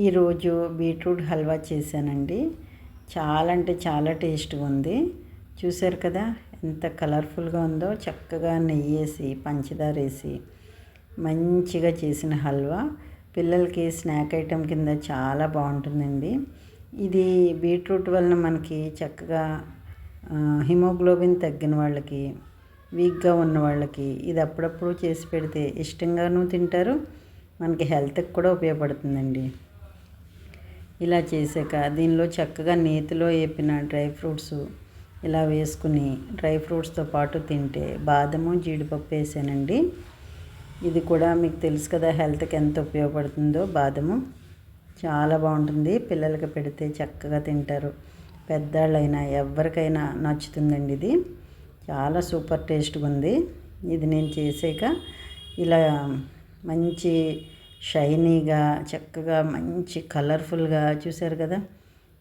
ఈరోజు బీట్రూట్ హల్వా చేశానండి. చాలా అంటే చాలా టేస్ట్గా ఉంది. చూసారు కదా ఎంత కలర్ఫుల్గా ఉందో చక్కగా నెయ్యి వేసి పంచదార వేసి మంచిగా చేసిన హల్వా. పిల్లలకి స్నాక్ ఐటెం కింద చాలా బాగుంటుందండి. ఇది బీట్రూట్ వలన మనకి చక్కగా హిమోగ్లోబిన్ తగ్గిన వాళ్ళకి వీక్గా ఉన్న వాళ్ళకి ఇది అప్పుడప్పుడు చేసి పెడితే ఇష్టంగానూ తింటారు. మనకి హెల్త్కి కూడా ఉపయోగపడుతుందండి. ఇలా చేసాక దీనిలో చక్కగా నేతిలో వేపిన డ్రై ఫ్రూట్స్ ఇలా వేసుకుని డ్రై ఫ్రూట్స్తో పాటు తింటే బాదము జీడిపప్పు వేసానండి. ఇది కూడా మీకు తెలుసు కదా హెల్త్కి ఎంత ఉపయోగపడుతుందో బాదము. చాలా బాగుంటుంది. పిల్లలకి పెడితే చక్కగా తింటారు. పెద్దవాళ్ళైనా ఎవరికైనా నచ్చుతుందండి ఇది. చాలా సూపర్ టేస్ట్గా ఉంది. ఇది నేను చేసాక ఇలా మంచి షైనీగా చక్కగా మంచి కలర్ఫుల్గా చూశారు కదా.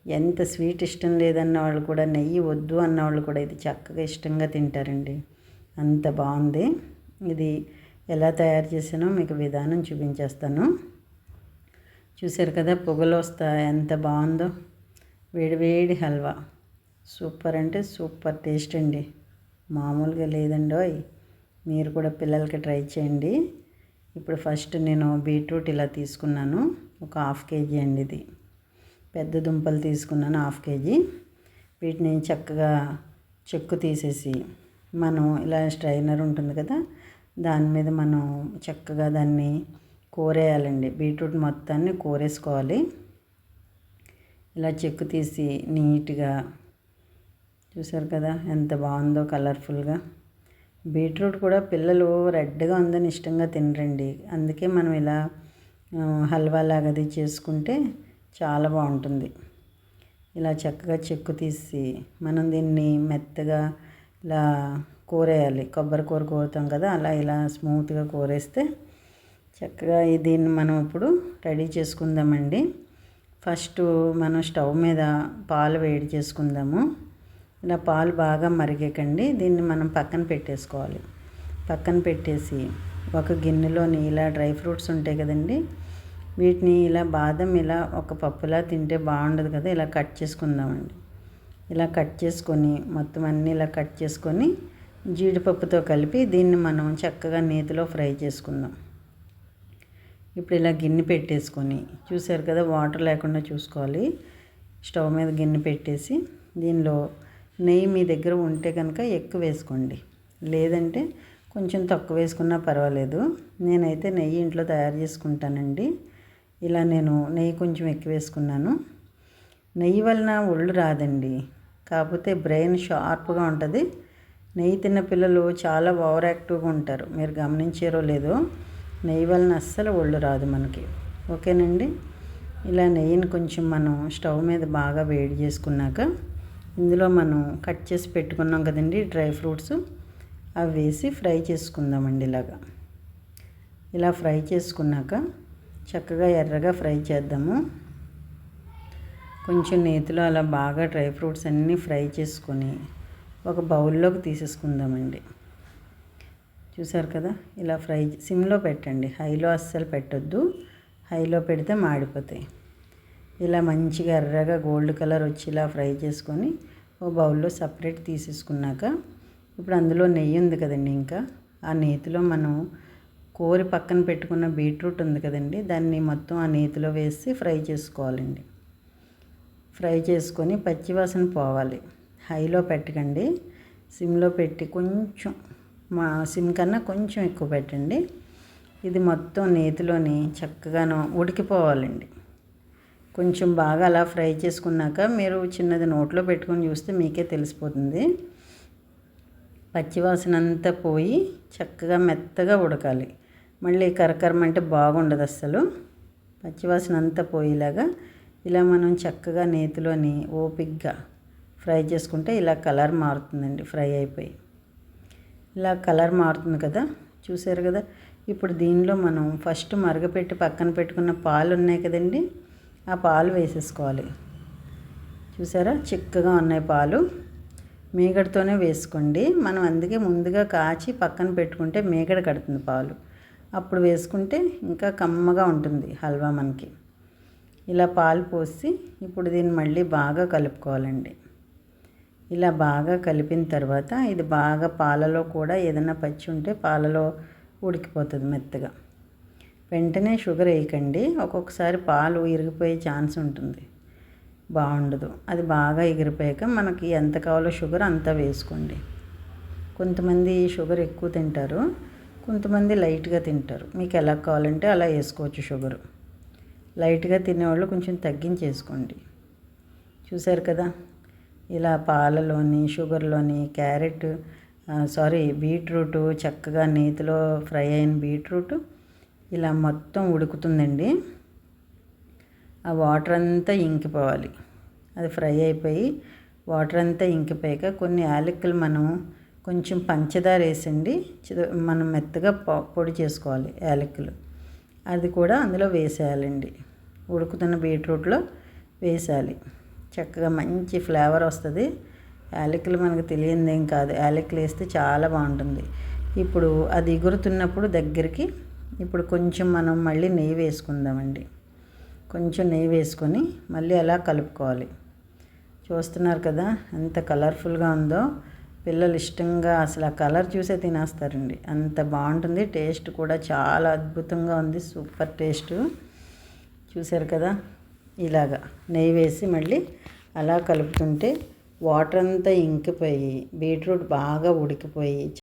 ఎంత స్వీట్ ఇష్టం లేదన్న వాళ్ళు కూడా నెయ్యి వద్దు అన్న వాళ్ళు కూడా ఇది చక్కగా ఇష్టంగా తింటారండి. అంత బాగుంది. ఇది ఎలా తయారు చేసానో మీకు విధానం చూపించేస్తాను. చూసారు కదా పొగలు వస్తా ఎంత బాగుందో. వేడివేడి హల్వా. సూపర్ అంటే సూపర్ టేస్ట్ అండి. మామూలుగా లేదండోయ్. మీరు కూడా పిల్లలకి ట్రై చేయండి. ఇప్పుడు ఫస్ట్ నేను బీట్రూట్ ఇలా తీసుకున్నాను. ఒక హాఫ్ కేజీ అండి ఇది. పెద్ద దుంపలు తీసుకున్నాను హాఫ్ కేజీ. వీటిని చక్కగా చెక్కు తీసేసి మనం ఇలా స్ట్రైనర్ ఉంటుంది కదా దాని మీద మనం చక్కగా దాన్ని కోరేయాలండి. బీట్రూట్ మొత్తాన్ని కోరేసుకోవాలి. ఇలా చెక్కు తీసి నీట్గా చూసారు కదా ఎంత బాగుందో కలర్ఫుల్గా. బీట్రూట్ కూడా పిల్లలు రెడ్గా ఉందని ఇష్టంగా తినరండి. అందుకే మనం ఇలా హల్వా లాగది చేసుకుంటే చాలా బాగుంటుంది. ఇలా చక్కగా చెక్కు తీసి మనం దీన్ని మెత్తగా ఇలా కూరేయాలి. కొబ్బరి కూర కోరుతాం కదా అలా ఇలా స్మూత్గా కూరేస్తే చక్కగా దీన్ని మనం ఇప్పుడు రెడీ చేసుకుందామండి. ఫస్ట్ మనం స్టవ్ మీద పాలు వేడి చేసుకుందాము. ఇలా పాలు బాగా మరిగేకండి. దీన్ని మనం పక్కన పెట్టేసుకోవాలి. పక్కన పెట్టేసి ఒక గిన్నెలోని ఇలా డ్రై ఫ్రూట్స్ ఉంటాయి కదండి. వీటిని ఇలా బాదం ఇలా ఒక పప్పులా తింటే బాగుండదు కదా. ఇలా కట్ చేసుకుందామండి. ఇలా కట్ చేసుకొని మొత్తం అన్నీ ఇలా కట్ చేసుకొని జీడిపప్పుతో కలిపి దీన్ని మనం చక్కగా నేతిలో ఫ్రై చేసుకుందాం. ఇప్పుడు ఇలా గిన్నె పెట్టేసుకొని చూసారు కదా వాటర్ లేకుండా చూసుకోవాలి. స్టవ్ మీద గిన్నె పెట్టేసి దీనిలో నెయ్యి మీ దగ్గర ఉంటే కనుక ఎక్కువ వేసుకోండి. లేదంటే కొంచెం తక్కువ వేసుకున్నా పర్వాలేదు. నేనైతే నెయ్యి ఇంట్లో తయారు చేసుకుంటానండి. ఇలా నేను నెయ్యి కొంచెం ఎక్కువ వేసుకున్నాను. నెయ్యి వలన ఒళ్ళు రాదండి. కాకపోతే బ్రెయిన్ షార్ప్గా ఉంటుంది. నెయ్యి తిన్న పిల్లలు చాలా ఓవర్ యాక్టివ్గా ఉంటారు. మీరు గమనించారో లేదో నెయ్యి వలన అస్సలు ఒళ్ళు రాదు మనకి. ఓకేనండి? ఇలా నెయ్యిని కొంచెం మనం స్టవ్ మీద బాగా వేడి చేసుకున్నాక ఇందులో మనం కట్ చేసి పెట్టుకున్నాం కదండి డ్రై ఫ్రూట్స్. అవి వేసి ఫ్రై చేసుకుందామండి ఇలాగా. ఇలా ఫ్రై చేసుకున్నాక చక్కగా ఎర్రగా ఫ్రై చేద్దాము. కొంచెం నేతిలో అలా బాగా డ్రై ఫ్రూట్స్ అన్నీ ఫ్రై చేసుకొని ఒక బౌల్లోకి తీసేసుకుందామండి. చూసారు కదా? ఇలా ఫ్రై సిమ్లో పెట్టండి. హైలో అస్సలు పెట్టొద్దు. హైలో పెడితే మాడిపోతాయి. ఇలా మంచిగా ఎర్రగా గోల్డ్ కలర్ వచ్చి ఇలా ఫ్రై చేసుకొని ఓ బౌల్లో సపరేట్ తీసేసుకున్నాక ఇప్పుడు అందులో నెయ్యి ఉంది కదండి ఇంకా. ఆ నేతిలో మనం కోరి పక్కన పెట్టుకున్న బీట్రూట్ ఉంది కదండి దాన్ని మొత్తం ఆ నేతిలో వేసి ఫ్రై చేసుకోవాలండి. ఫ్రై చేసుకొని పచ్చివాసన పోవాలి. హైలో పెట్టకండి. సిమ్లో పెట్టి కొంచెం మా సిమ్ కన్నా కొంచెం ఎక్కువ పెట్టండి. ఇది మొత్తం నేతిలోని చక్కగాను ఉడికిపోవాలండి. కొంచెం బాగా అలా ఫ్రై చేసుకున్నాక మీరు చిన్నది నోట్లో పెట్టుకొని చూస్తే మీకే తెలిసిపోతుంది. పచ్చివాసన అంతా పోయి చక్కగా మెత్తగా ఉడకాలి. మళ్ళీ కరకరమంటే బాగుండదు అస్సలు. పచ్చివాసన అంతా పోయేలాగా ఇలా మనం చక్కగా నేతిలోని ఓపిగ్గా ఫ్రై చేసుకుంటే ఇలా కలర్ మారుతుందండి ఫ్రై అయిపోయి. ఇలా కలర్ మారుతుంది కదా చూసారు కదా? ఇప్పుడు దీనిలో మనం ఫస్ట్ మరగపెట్టి పక్కన పెట్టుకున్న పాలు ఉన్నాయి కదండి? ఆ పాలు వేసేసుకోవాలి. చూసారా? చిక్కగా ఉన్నాయి పాలు. మీగడతోనే వేసుకోండి. మనం అందుకే ముందుగా కాచి పక్కన పెట్టుకుంటే మేగడ కడుతుంది పాలు. అప్పుడు వేసుకుంటే ఇంకా కమ్మగా ఉంటుంది హల్వా మనకి. ఇలా పాలు పోసి ఇప్పుడు దీన్ని మళ్ళీ బాగా కలుపుకోవాలండి. ఇలా బాగా కలిపిన తర్వాత ఇది బాగా పాలలో కూడా ఏదైనా పచ్చి ఉంటే పాలలో ఉడికిపోతుంది మెత్తగా. వెంటనే షుగర్ వేయకండి. ఒక్కొక్కసారి పాలు ఇరిగిపోయే ఛాన్స్ ఉంటుంది. బాగుండదు. అది బాగా ఎగిరిపోయాక మనకి ఎంత కావాలో షుగర్ అంతా వేసుకోండి. కొంతమంది షుగర్ ఎక్కువ తింటారు. కొంతమంది లైట్గా తింటారు. మీకు ఎలా కావాలంటే అలా వేసుకోవచ్చు షుగరు. లైట్గా తినేవాళ్ళు కొంచెం తగ్గించేసుకోండి. చూసారు కదా? ఇలా పాలలోని షుగర్లోని క్యారెట్ సారీ బీట్రూట్ చక్కగా నేతిలో ఫ్రై అయిన బీట్రూట్ ఇలా మొత్తం ఉడుకుతుందండి. ఆ వాటర్ అంతా ఇంకిపోవాలి. అది ఫ్రై అయిపోయి వాటర్ అంతా ఇంకిపోయాక కొన్ని యాలక్కులు మనం కొంచెం పంచదార వేసండి. మనం మెత్తగా పొడి చేసుకోవాలి యాలక్కులు అది కూడా అందులో వేసేయాలండి. ఉడుకుతున్న బీట్రూట్లో వేసాలి చక్కగా మంచి ఫ్లేవర్ వస్తుంది. యాలకులు మనకు తెలియదేం కాదు. యాలకులు వేస్తే చాలా బాగుంటుంది. ఇప్పుడు అది ఎగురుతున్నప్పుడు దగ్గరికి ఇప్పుడు కొంచెం మనం మళ్ళీ నెయ్యి వేసుకుందామండి. కొంచెం నెయ్యి వేసుకొని మళ్ళీ అలా కలుపుకోవాలి. చూస్తున్నారు కదా ఎంత కలర్ఫుల్గా ఉందో. పిల్లలు ఇష్టంగా అసలు ఆ కలర్ చూసే తినేస్తారండి. అంత బాగుంటుంది. టేస్ట్ కూడా చాలా అద్భుతంగా ఉంది. Super taste. చూశారు కదా? ఇలాగా నెయ్యి వేసి మళ్ళీ అలా కలుపుతుంటే వాటర్ అంతా ఇంకిపోయి బీట్రూట్ బాగా ఉడికిపోయి